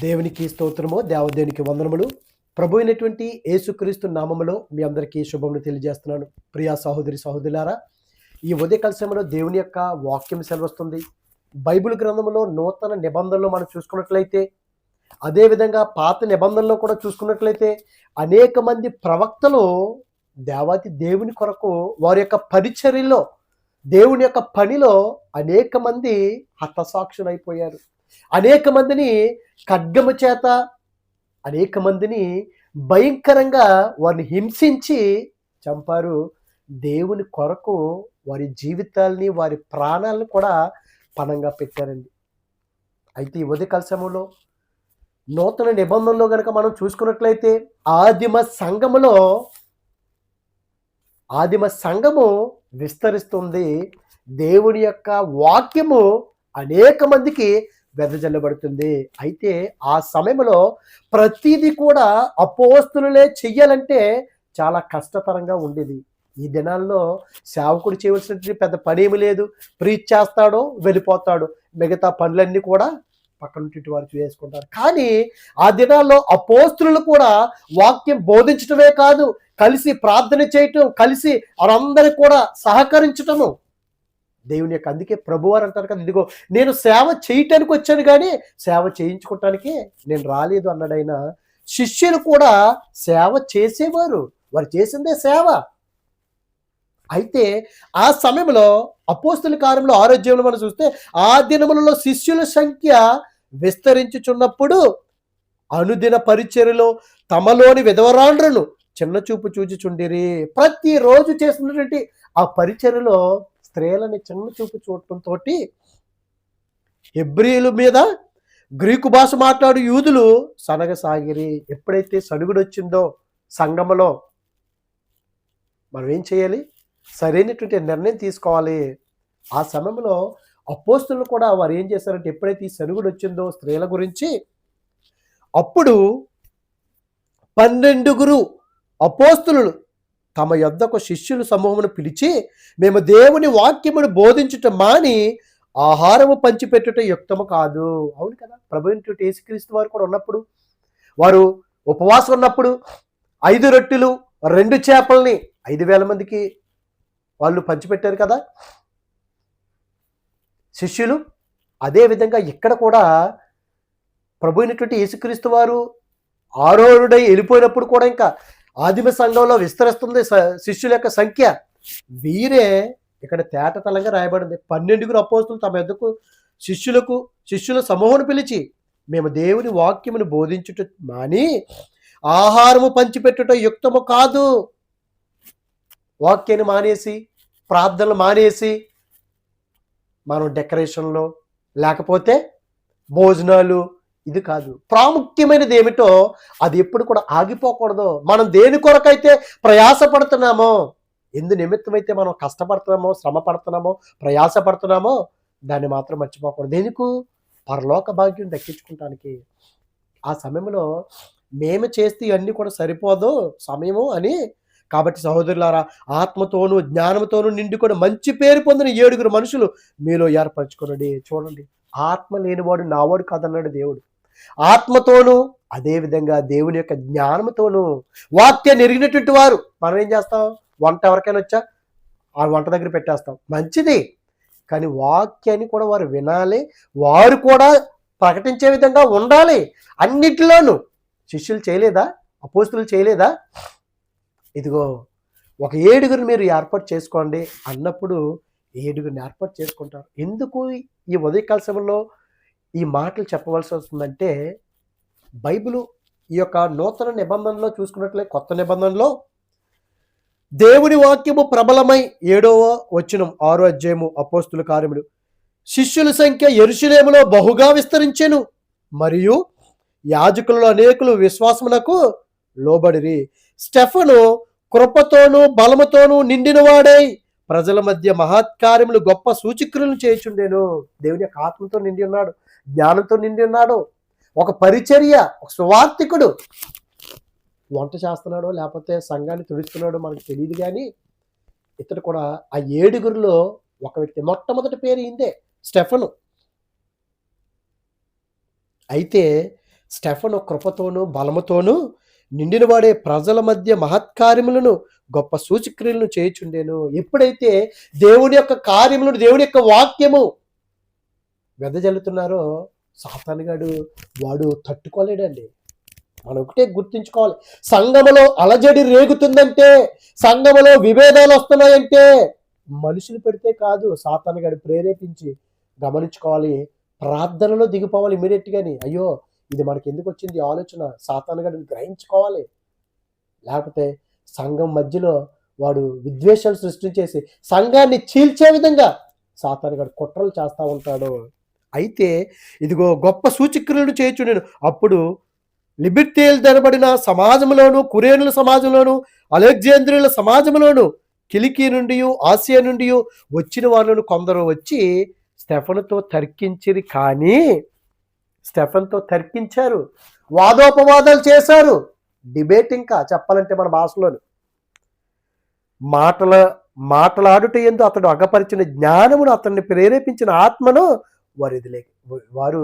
దేవునికి స్తోత్రము దేవదేవునికి వందనములు. ప్రభు అయినటువంటి యేసుక్రీస్తు నామములో మీ అందరికీ శుభములు తెలియజేస్తున్నాను. ప్రియా సహోదరి సహోదరులారా ఈ ఉదయకాల సమయంలో దేవుని యొక్క వాక్యం సెలవస్తుంది. బైబిల్ గ్రంథంలో నూతన నిబంధనలు మనం చూసుకున్నట్లయితే అదేవిధంగా పాత నిబంధనలో కూడా చూసుకున్నట్లయితే అనేక మంది ప్రవక్తలు దేవాతి దేవుని కొరకు వారి యొక్క పరిచర్యలో దేవుని యొక్క పనిలో అనేక మంది హతసాక్షులైపోయారు. అనేక మందిని ఖడ్గము చేత అనేక మందిని భయంకరంగా వారిని హింసించి చంపారు. దేవుని కొరకు వారి జీవితాల్ని వారి ప్రాణాలను కూడా పణంగా పెట్టారండి. అయితే ఈ ఉదయకాల సమయంలో నూతన నిబంధనలో కనుక మనం చూసుకున్నట్లయితే ఆదిమ సంఘములో ఆదిమ సంఘము విస్తరిస్తుంది. దేవుని యొక్క వాక్యము అనేక మందికి వెదజల్లబడుతుంది. అయితే ఆ సమయంలో ప్రతిదీ కూడా అపోస్తులే చెయ్యాలంటే చాలా కష్టతరంగా ఉండేది. ఈ దినాల్లో సేవకుడు చేయవలసినటువంటి పెద్ద పని లేదు. ప్రీచ్ చేస్తాడు వెళ్ళిపోతాడు. మిగతా పనులన్నీ కూడా పక్కన వారు చేసుకుంటారు. కానీ ఆ దినాల్లో అపోస్తులు కూడా వాక్యం బోధించటమే కాదు కలిసి ప్రార్థన చేయటం కలిసి వారందరికి కూడా సహకరించటము దేవుని యొక్క అందుకే ప్రభువారు అంటారు కదా ఇదిగో నేను సేవ చేయటానికి వచ్చాను కానీ సేవ చేయించుకోవటానికి నేను రాలేదు అన్నాడైనా శిష్యులు కూడా సేవ చేసేవారు వారు చేసిందే సేవ. అయితే ఆ సమయంలో అపోస్తుల కార్యంలో ఆరోగ్యంలో మనం చూస్తే ఆ దినములలో శిష్యుల సంఖ్య విస్తరించుచున్నప్పుడు అనుదిన పరిచర్యలో తమలోని విధవరాండ్రును చిన్న చూపు చూచిచుండిరి. ప్రతిరోజు చేస్తున్నటువంటి ఆ పరిచర్యలో స్త్రీలని చిన్న చూపు చూడటంతో హెబ్రియుల మీద గ్రీకు భాష మాట్లాడు యూదులు సనగసాగిరి ఎప్పుడైతే సడుగుడు వచ్చిందో సంగమలో మనం ఏం చేయాలి? సరైనటువంటి నిర్ణయం తీసుకోవాలి. ఆ సమయంలో అపోస్తులు కూడా వారు ఏం చేశారంటే ఎప్పుడైతే ఈ సనుగుడు వచ్చిందో స్త్రీల గురించి అప్పుడు పన్నెండుగురు అపోస్తులు తమ యొద్దకు శిష్యుల సమూహమును పిలిచి మేము దేవుని వాక్యమును బోధించుట మాని ఆహారము పంచిపెట్టుట యుక్తము కాదు. అవును కదా? ప్రభు యేసుక్రీస్తు వారు కూడా ఉన్నప్పుడు వారు ఉపవాసం ఉన్నప్పుడు ఐదు రొట్టెలు రెండు చేపల్ని ఐదు వేల మందికి వాళ్ళు పంచిపెట్టారు కదా? శిష్యులు అదేవిధంగా ఇక్కడ కూడా ప్రభు అయినటువంటి యేసుక్రీస్తు వారు ఆరోరుడై వెళ్ళిపోయినప్పుడు కూడా ఇంకా ఆదిమ సంఘంలో విస్తరిస్తుంది స- శిష్యుల యొక్క సంఖ్య. వీరే ఇక్కడ తేటతలంగా రాయబడింది. పన్నెండుగురు అపోస్తులు తమ ఎద్దకు శిష్యులకు శిష్యుల సమూహను పిలిచి మేము దేవుని వాక్యమును బోధించుట మాని ఆహారము పంచిపెట్టుట యుక్తము కాదు. వాక్యాన్ని మానేసి ప్రార్థనలు మానేసి మనం డెకరేషన్లో లేకపోతే భోజనాలు ఇది కాదు. ప్రాముఖ్యమైనది ఏమిటో అది ఎప్పుడు కూడా ఆగిపోకూడదు. మనం దేని కొరకైతే ప్రయాసపడుతున్నామో ఎందు నిమిత్తమైతే మనం కష్టపడుతున్నామో శ్రమ పడుతున్నామో ప్రయాసపడుతున్నామో దాన్ని మాత్రం మర్చిపోకూడదు. ఎందుకు పరలోక భాగ్యం దక్కించుకుంటానికి. ఆ సమయంలో మేము చేస్తే ఇవన్నీ కూడా సరిపోదు సమయము అని. కాబట్టి సహోదరులారా ఆత్మతోనూ జ్ఞానంతోనూ నిండుకొని మంచి పేరు పొందిన ఏడుగురు మనుషులు మీలో ఏర్పరచుకోనండి చూడండి ఆత్మ లేనివాడు నావాడు కాదన్నాడు దేవుడు. ఆత్మతోనూ అదేవిధంగా దేవుని యొక్క జ్ఞానంతోనూ వాక్యం ఎరిగినటువంటి వారు. మనం ఏం చేస్తాం? వంట ఎవరికైనా వచ్చా? ఆ వంట దగ్గర పెట్టేస్తాం. మంచిది. కానీ వాక్యాన్ని కూడా వారు వినాలి. వారు కూడా ప్రకటించే విధంగా ఉండాలి. అన్నిటిలోనూ. శిష్యులు చేయలేదా? అపోస్తులు చేయలేదా? ఇదిగో ఒక ఏడుగురు మీరు ఏర్పాటు చేసుకోండి అన్నప్పుడు ఏడుగురిని ఏర్పాటు చేసుకుంటారు. ఎందుకు ఈ ఉదయకాల సమయంలో ఈ మాటలు చెప్పవలసి వస్తుందంటే బైబిల్ ఈ యొక్క నూతన నిబంధనలో చూసుకున్నట్లే కొత్త నిబంధనలో దేవుని వాక్యము ప్రబలమై ఏడవ వచ్చినం ఆరో అధ్యాయము అపోస్తుల కార్యములు. శిష్యుల సంఖ్య ఎరుషులేములో బహుగా విస్తరించెను మరియు యాజకులలో అనేకులు విశ్వాసమునకు లోబడిరి. స్టెఫను కృపతోనూ బలముతోనూ నిండినవాడై ప్రజల మధ్య మహత్కార్యములు గొప్ప సూచిక్రియలను చేయుచుండేను. దేవుని యొక్క ఆత్మతో నిండి ఉన్నాడు. జ్ఞానంతో నిండి ఉన్నాడు ఒక పరిచర్య ఒక సువార్థికుడు. వంట చేస్తున్నాడో లేకపోతే సంఘాన్ని తుడుస్తున్నాడో మనకు తెలియదు కానీ ఇతడు కూడా ఆ ఏడుగురిలో ఒక వ్యక్తి మొట్టమొదటి పేరు ఇందే స్టెఫను. అయితే స్టెఫను కృపతోనూ బలముతోనూ నిండిన వాడే ప్రజల మధ్య మహత్కార్యములను గొప్ప సూచక్రియలను చేయుచుండేను. ఎప్పుడైతే దేవుని యొక్క కార్యములను దేవుని యొక్క వాక్యము వెదజల్లుతున్నారో సాతానుగాడు వాడు తట్టుకోలేడండి. మనం ఒకటే గుర్తుంచుకోవాలి. సంఘములో అలజడి రేగుతుందంటే సంఘములో విభేదాలు వస్తున్నాయంటే మనుషులు పెడితే కాదు సాతానుగాడు ప్రేరేపించి గమనించుకోవాలి. ప్రార్థనలో దిగిపోవాలి ఇమీడియట్గాని. అయ్యో ఇది మనకి ఎందుకు వచ్చింది? ఆలోచన. సాతానుగాడిని గ్రహించుకోవాలి. లేకపోతే సంఘం మధ్యలో వాడు విద్వేషాలు సృష్టించేసి సంఘాన్ని చీల్చే విధంగా సాతానుగాడు కుట్రలు చేస్తూ ఉంటాడు. అయితే ఇదిగో గొప్ప సూచక్రియలను చేయొచ్చు నేను. అప్పుడు లిబిర్తేలు ధరబడిన సమాజంలోను కురేనుల సమాజంలోను అలెగ్జాంద్రియుల సమాజంలోను కిలికి నుండి ఆసియా నుండి వచ్చిన వాళ్ళను కొందరు వచ్చి స్టెఫన్తో తర్కించిరి. కానీ స్టెఫన్తో తర్కించారు. వాదోపవాదాలు చేశారు. డిబేట్ ఇంకా చెప్పాలంటే మన భాషలోను. మాటల మాటలాడుట ఎందు అతడు అగపరిచిన జ్ఞానమును అతన్ని ప్రేరేపించిన ఆత్మను వారు ఎదిలే వారు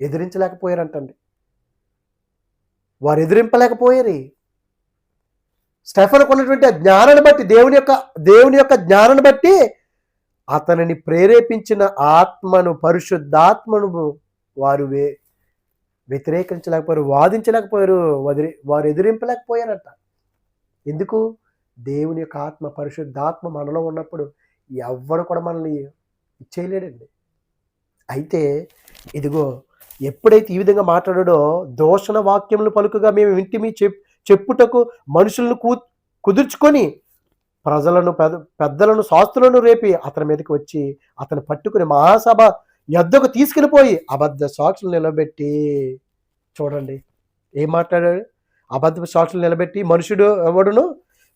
ఎదిరించలేకపోయారంటండి. వారు ఎదిరింపలేకపోయారు. స్టెఫన్కు ఉన్నటువంటి ఆ జ్ఞానాన్ని బట్టి దేవుని యొక్క దేవుని యొక్క జ్ఞానాన్ని బట్టి అతనిని ప్రేరేపించిన ఆత్మను పరిశుద్ధాత్మను వారు వే వ్యతిరేకించలేకపోయారు వాదించలేకపోయారు వదిలి వారు ఎదిరింపలేకపోయారంట. ఎందుకు? దేవుని యొక్క ఆత్మ పరిశుద్ధాత్మ మనలో ఉన్నప్పుడు ఎవ్వడు కూడా మనల్ని చేయలేడండి. అయితే ఇదిగో ఎప్పుడైతే ఈ విధంగా మాట్లాడాడో దోషణ వాక్యములు పలుకుగా మేము ఇంటిమి చెప్ చెప్పుటకు మనుషులను కూ కుదుర్చుకొని ప్రజలను పెద్ద పెద్దలను శాస్త్రులను రేపి అతని మీదకి వచ్చి అతను పట్టుకుని మహాసభ ఎద్దకు తీసుకెళ్ళిపోయి అబద్ధ సాక్షులు నిలబెట్టి చూడండి. ఏం మాట్లాడాడు? అబద్ధ సాక్షులు నిలబెట్టి మనుషుడు ఎవడును?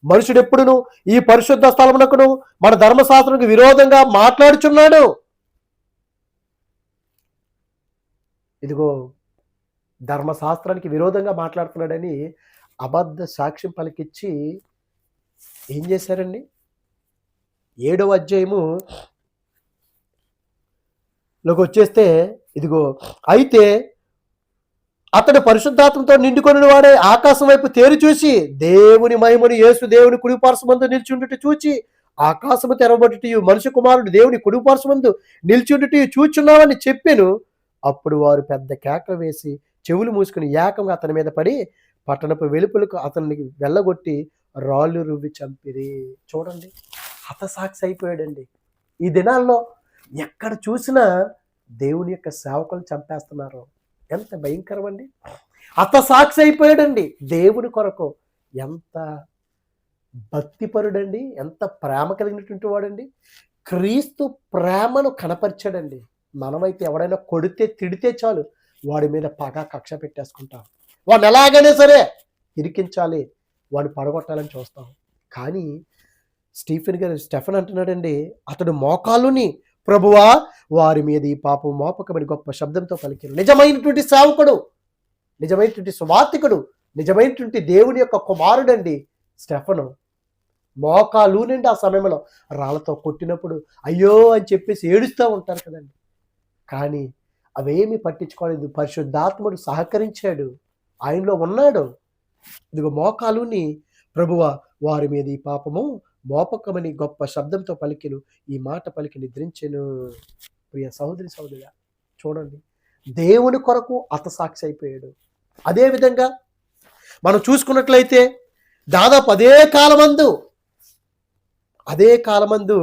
మనుషుడు ఎప్పుడును ఈ పరిశుద్ధ స్థలమునకును మన ధర్మశాస్త్రంకు విరోధంగా మాట్లాడుచున్నాడు. ఇదిగో ధర్మశాస్త్రానికి విరోధంగా మాట్లాడుతున్నాడని అబద్ధ సాక్ష్యం పలికిచ్చి ఏం చేశారండి? ఏడవ అధ్యాయము లోకి వచ్చేస్తే ఇదిగో అయితే అతడు పరిశుద్ధాత్మతో నిండుకొని వాడే ఆకాశం వైపు తేరి చూసి దేవుని మహిమను యేసు దేవుని కుడిపార్శ్వమందు నిల్చుండుట చూచి ఆకాశము తెరవబడుటయు మనిషి కుమారుడు దేవుని కుడిపార్శ్వమందు నిల్చుండుటయు చూచున్నావని చెప్పాను. అప్పుడు వారు పెద్ద కేకలు వేసి చెవులు మూసుకుని ఏకంగా అతని మీద పడి పట్టణపు వెలుపలకు అతనికి వెళ్ళగొట్టి రాళ్ళు రువ్వి చంపిరి. చూడండి హతసాక్షి అయిపోయాడండి. ఈ దినాల్లో ఎక్కడ చూసినా దేవుని యొక్క సేవకులు చంపేస్తున్నారు. ఎంత భయంకరం అండి హతసాక్షి అయిపోయాడండి. దేవుని కొరకు ఎంత భక్తిపరుడండి ఎంత ప్రేమ కలిగినటువంటి వాడండి. క్రీస్తు ప్రేమను కనపరిచాడండి. మనమైతే ఎవడైనా కొడితే తిడితే చాలు వాడి మీద పగా కక్ష పెట్టేసుకుంటాం. వాడిని ఎలాగైనా సరే ఇరికించాలి వాడిని పడగొట్టాలని చూస్తాం. కానీ స్టీఫెన్ గారు స్టెఫన్ అంటున్నాడండి అతడు మోకాలుని ప్రభువా వారి మీద ఈ పాపం మోపకమని గొప్ప శబ్దంతో పలికారు. నిజమైనటువంటి సేవకుడు నిజమైనటువంటి సువార్తికుడు నిజమైనటువంటి దేవుని యొక్క కుమారుడండి స్టెఫను. మోకాలు నుండి ఆ సమయంలో రాళ్ళతో కొట్టినప్పుడు అయ్యో అని చెప్పేసి ఏడుస్తూ ఉంటారు కదండి. కానీ అవేమి పట్టించుకోలేదు. పరిశుద్ధాత్ముడు సహకరించాడు. ఆయనలో ఉన్నాడు. ఇదిగో మోకాలుని ప్రభువ వారి మీద ఈ పాపము మోపకమని గొప్ప శబ్దంతో పలికిను. ఈ మాట పలికి నిద్రించెను. ప్రియ సహోదరి సహోదరి చూడండి. దేవుని కొరకు అతసాక్షి అయిపోయాడు. అదేవిధంగా మనం చూసుకున్నట్లయితే దాదాపు అదే కాలమందు అదే కాలమందు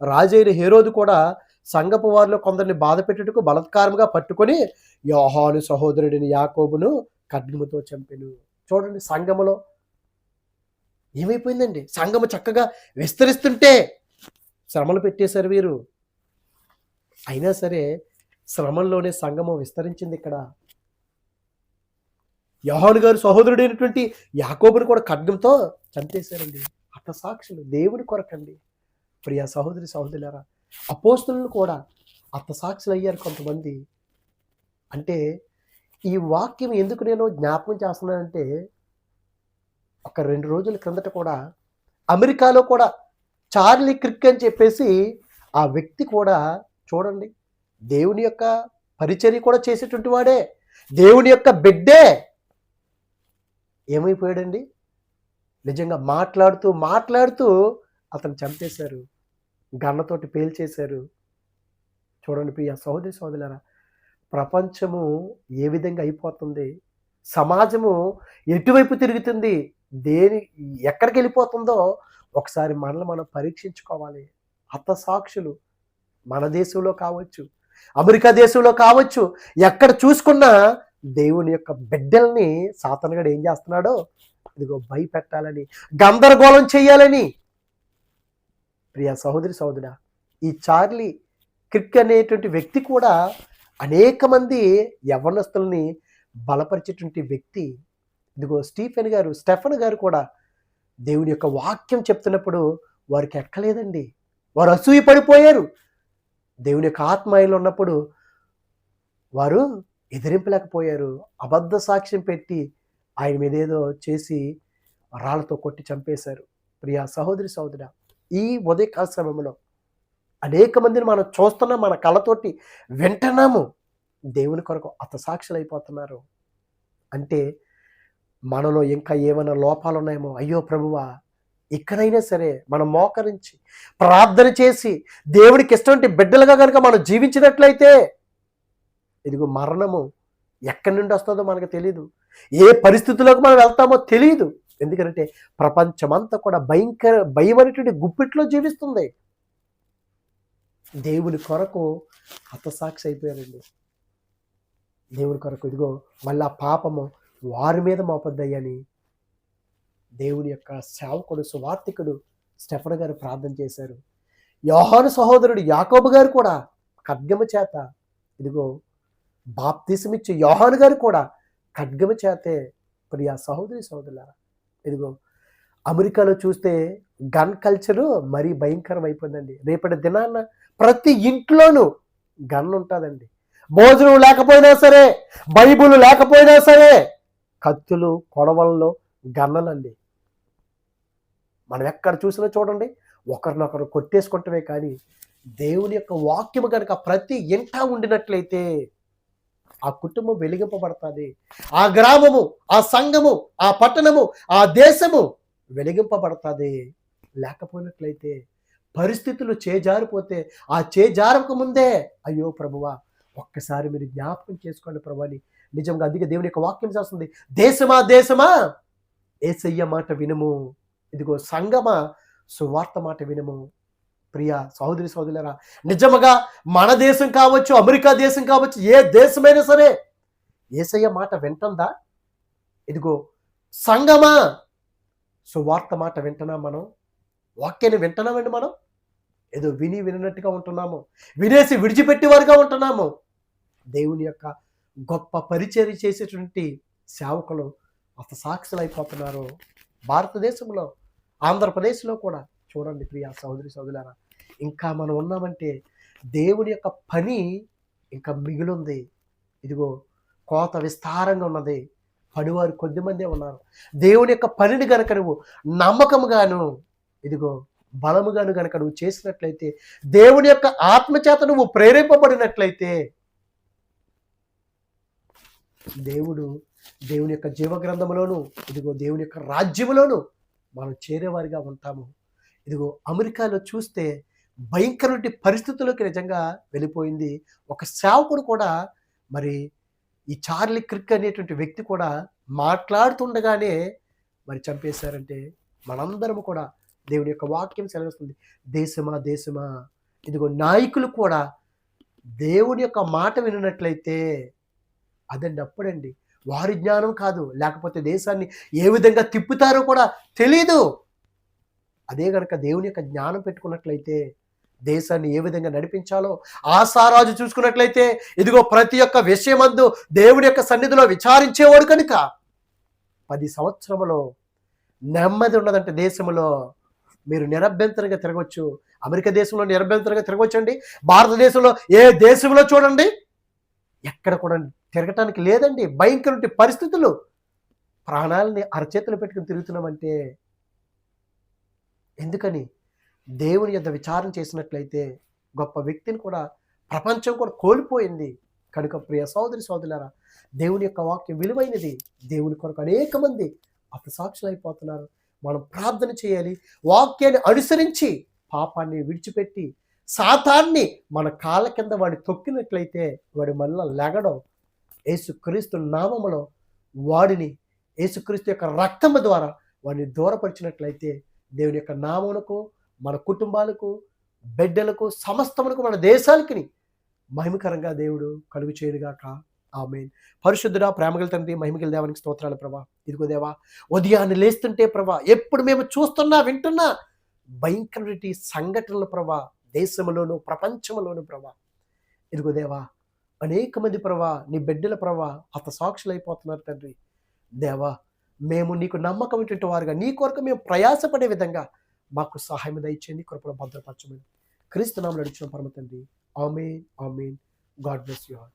రాజైన హేరోదు కూడా సంగపు వారిలో కొందరిని బాధ పెట్టుటకు బలత్కారంగా పట్టుకొని యోహాను సహోదరుడిని యాకోబును ఖడ్గముతో చంపెను. చూడండి సంఘములో ఏమైపోయిందండి? సంఘము చక్కగా విస్తరిస్తుంటే శ్రమలు పెట్టేశారు వీరు. అయినా సరే శ్రమంలోనే సంఘము విస్తరించింది ఇక్కడ. యోహాను గారు సహోదరుడైనటువంటి యాకోబుని కూడా ఖడ్గంతో చంపేశారండి. అత సాక్షులు దేవుని కొరకండి. ప్రియ సహోదరి సహోదరులారా అపోస్తులను కూడా అత్త సాక్షులు అయ్యారు కొంతమంది. అంటే ఈ వాక్యం ఎందుకు నేను జ్ఞాపకం చేస్తున్నానంటే ఒక రెండు రోజుల క్రిందట కూడా అమెరికాలో కూడా చార్లీ క్రిక్ అని చెప్పేసి ఆ వ్యక్తి కూడా చూడండి దేవుని యొక్క పరిచర్య కూడా చేసేటువంటి వాడే. దేవుని యొక్క బిడ్డే. ఏమైపోయాడండి? నిజంగా మాట్లాడుతూ మాట్లాడుతూ అతను చంపేశారు. గన్నతోటి పేల్చేశారు. చూడండి ప్రియ సహోదరి సహోదరులారా ప్రపంచము ఏ విధంగా అయిపోతుంది? సమాజము ఎటువైపు తిరుగుతుంది? దేని ఎక్కడికి వెళ్ళిపోతుందో ఒకసారి మనల్ని మనం పరీక్షించుకోవాలి. హతసాక్షులు మన దేశంలో కావచ్చు అమెరికా దేశంలో కావచ్చు ఎక్కడ చూసుకున్నా దేవుని యొక్క బిడ్డల్ని సాతనగాడు ఏం చేస్తున్నాడో ఇదిగో భయపెట్టాలని గందరగోళం చేయాలని. ప్రియ సహోదరి సహోదరా ఈ చార్లీ క్రిక్ అనేటువంటి వ్యక్తి కూడా అనేక మంది యవనస్తుల్ని బలపరిచేటువంటి వ్యక్తి. ఇదిగో స్టీఫెన్ గారు స్టెఫన్ గారు కూడా దేవుని యొక్క వాక్యం చెప్తున్నప్పుడు వారికి ఎక్కలేదండి. వారు అసూయ పడిపోయారు. దేవుని యొక్క ఆత్మయంలో ఉన్నప్పుడు వారు ఎదిరింపలేకపోయారు. అబద్ధ సాక్ష్యం పెట్టి ఆయన మీద ఏదో చేసి రాళ్ళతో కొట్టి చంపేశారు. ప్రియా సహోదరి సహోదర ఈ ఉదయకాల సమయంలో అనేక మందిని మనం చూస్తున్నాం మన కళ్ళతోటి వింటున్నాము. దేవుని కొరకు అత సాక్షులు అయిపోతున్నారు అంటే మనలో ఇంకా ఏమైనా లోపాలు ఉన్నాయేమో అయ్యో ప్రభువా ఇక్కడైనా సరే మనం మోకరించి ప్రార్థన చేసి దేవుడికి ఇష్టం బిడ్డలుగా కనుక మనం జీవించినట్లయితే ఇదిగో మరణము ఎక్కడి నుండి వస్తుందో మనకు తెలియదు ఏ పరిస్థితుల్లోకి మనం వెళ్తామో తెలియదు ఎందుకంటే ప్రపంచమంతా కూడా భయంకర భయమైనటువంటి గుప్పిట్లో జీవిస్తుంది. దేవుని కొరకు హతసాక్షి అయిపోయారండి. దేవుని కొరకు ఇదిగో మళ్ళా పాపము వారి మీద మోపద్దయ్యని దేవుని యొక్క సేవకుడు సువార్థికుడు స్టెఫన్ గారు ప్రార్థన చేశారు. యోహాను సహోదరుడు యాకోబు గారు కూడా ఖడ్గమ చేత ఇదిగో బాప్తిసమిచ్చే యోహాను గారు కూడా ఖడ్గమ చేతే ప్రియా సహోదరి సహోదరులారా ఇదిగో అమెరికాలో చూస్తే గన్ కల్చరు మరీ భయంకరం అయిపోయిందండి రేపటి దినాన్న ప్రతి ఇంట్లోనూ గన్ ఉంటుందండి. భోజనం లేకపోయినా సరే బైబుల్ లేకపోయినా సరే కత్తులు కొడవల్లో గన్నలండి మనం ఎక్కడ చూసినా చూడండి ఒకరినొకరు కొట్టేసుకుంటమే కానీ దేవుని యొక్క వాక్యము కనుక ప్రతి ఇంటా ఉండినట్లయితే ఆ కుటుంబం వెలిగింపబడుతుంది. ఆ గ్రామము ఆ సంఘము ఆ పట్టణము ఆ దేశము వెలిగింపబడుతుంది. లేకపోయినట్లయితే పరిస్థితులు చేజారిపోతే ఆ చేజారక ముందే అయ్యో ప్రభువా ఒక్కసారి మీరు జ్ఞాపకం చేసుకోండి ప్రభు అని నిజంగా అందుకే దేవుని యొక్క వాక్యం చేస్తుంది దేశమా దేశమా? ఏసయ్య మాట వినము. ఇదిగో సంగమా సువార్త మాట వినుము. ప్రియ సహోదరి సహోదరులరా నిజముగా మన దేశం కావచ్చు అమెరికా దేశం కావచ్చు ఏ దేశమైనా సరే ఏసయ్య మాట వింటుందా? ఇదిగో సంగమా సువార్త మాట వింటున్నాం మనం? వాక్యాన్ని వింటున్నామండి మనం? ఏదో విని వినట్టుగా ఉంటున్నాము. వినేసి విడిచిపెట్టేవారుగా ఉంటున్నాము. దేవుని యొక్క గొప్ప పరిచయం చేసేటువంటి సేవకులు అత సాక్షులు అయిపోతున్నారు భారతదేశంలో ఆంధ్రప్రదేశ్లో కూడా చూడండి ప్రియా సహోదరి సహోదరులారా. ఇంకా మనం ఉన్నామంటే దేవుని యొక్క పని ఇంకా మిగిలింది. ఇదిగో కోత విస్తారంగా ఉన్నది. పనివారు కొద్దిమందే ఉన్నారు. దేవుని యొక్క పనిని గనక నువ్వు నమ్మకముగాను ఇదిగో బలముగాను గనక నువ్వు చేసినట్లయితే దేవుని యొక్క ఆత్మచేత నువ్వు ప్రేరేపబడినట్లయితే దేవుడు దేవుని యొక్క జీవగ్రంథములోను ఇదిగో దేవుని యొక్క రాజ్యములోను మనం చేరేవారిగా ఉంటాము. ఇదిగో అమెరికాలో చూస్తే భయంకరమైన పరిస్థితుల్లోకి నిజంగా వెళ్ళిపోయింది. ఒక సేవకుడు కూడా మరి ఈ చార్లీ క్రిక్ అనేటువంటి వ్యక్తి కూడా మాట్లాడుతుండగానే మరి చంపేశారంటే మనందరం కూడా దేవుని యొక్క వాక్యం సెలవిస్తుంది. దేశమా దేశమా? ఇదిగో నాయకులు కూడా దేవుని యొక్క మాట వినట్లయితే అదండి అప్పుడండి. వారి జ్ఞానం కాదు లేకపోతే దేశాన్ని ఏ విధంగా తిప్పుతారో కూడా తెలియదు అదే గనక దేవుని యొక్క జ్ఞానం పెట్టుకున్నట్లయితే దేశాన్ని ఏ విధంగా నడిపించాలో ఆశారాజు చూసుకున్నట్లయితే ఇదిగో ప్రతి ఒక్క విషయమందు దేవుని యొక్క సన్నిధిలో విచారించేవాడు కనుక పది సంవత్సరములో నెమ్మది ఉన్నదంటే దేశంలో మీరు నిరభ్యంతరంగా తిరగవచ్చు. అమెరికా దేశంలో నిరభ్యంతరంగా తిరగవచ్చండి. భారతదేశంలో ఏ దేశంలో చూడండి ఎక్కడ కూడా తిరగటానికి లేదండి. భయంకర పరిస్థితులు. ప్రాణాలని అరచేతులు పెట్టుకుని తిరుగుతున్నామంటే ఎందుకని? దేవుని యొక్క విచారం చేసినట్లయితే గొప్ప వ్యక్తిని కూడా ప్రపంచం కూడా కోల్పోయింది. కనుక ప్రియ సోదరి సోదరులారా దేవుని యొక్క వాక్యం విలువైనది. దేవుని కొరకు అనేక మంది అపసాక్షులు అయిపోతున్నారు. మనం ప్రార్థన చేయాలి. వాక్యాన్ని అనుసరించి పాపాన్ని విడిచిపెట్టి సాతాన్ని మన కాళ్ళ కింద వాడిని తొక్కినట్లయితే వాడు మళ్ళీ లెగడం యేసుక్రీస్తు నామములో వాడిని యేసుక్రీస్తు యొక్క రక్తము ద్వారా వాడిని దూరపరిచినట్లయితే దేవుని యొక్క నామమునకు మన కుటుంబాలకు బిడ్డలకు సమస్తములకు మన దేశాలకి మహిమకరంగా దేవుడు కలుగు చేయనుగాక. ఆమె పరిశుద్ధుడా ప్రేమగల తండ్రి మహిమగల దేవానికి స్తోత్రాలు ప్రభా. ఇదిగో దేవా ఉదయాన్నే లేస్తుంటే ప్రభా ఎప్పుడు మేము చూస్తున్నా వింటున్నా భయంకరటి సంఘటనల ప్రభా దేశంలోను ప్రపంచంలోను ప్రభా. ఇదిగో దేవా అనేక మంది ప్రభా నీ బిడ్డల ప్రభా హత సాక్షులైపోతున్నారు తండ్రి. దేవా మేము నీకు నమ్మకమైనటువంటి వారుగా నీ కొరకు మేము ప్రయాసపడే విధంగా మాకు సహాయం దయచేయండి కృపలో భద్రపరచమని. క్రీస్తు నామలు నడిచిన పరమ తండ్రి. Amen amen. God bless you all.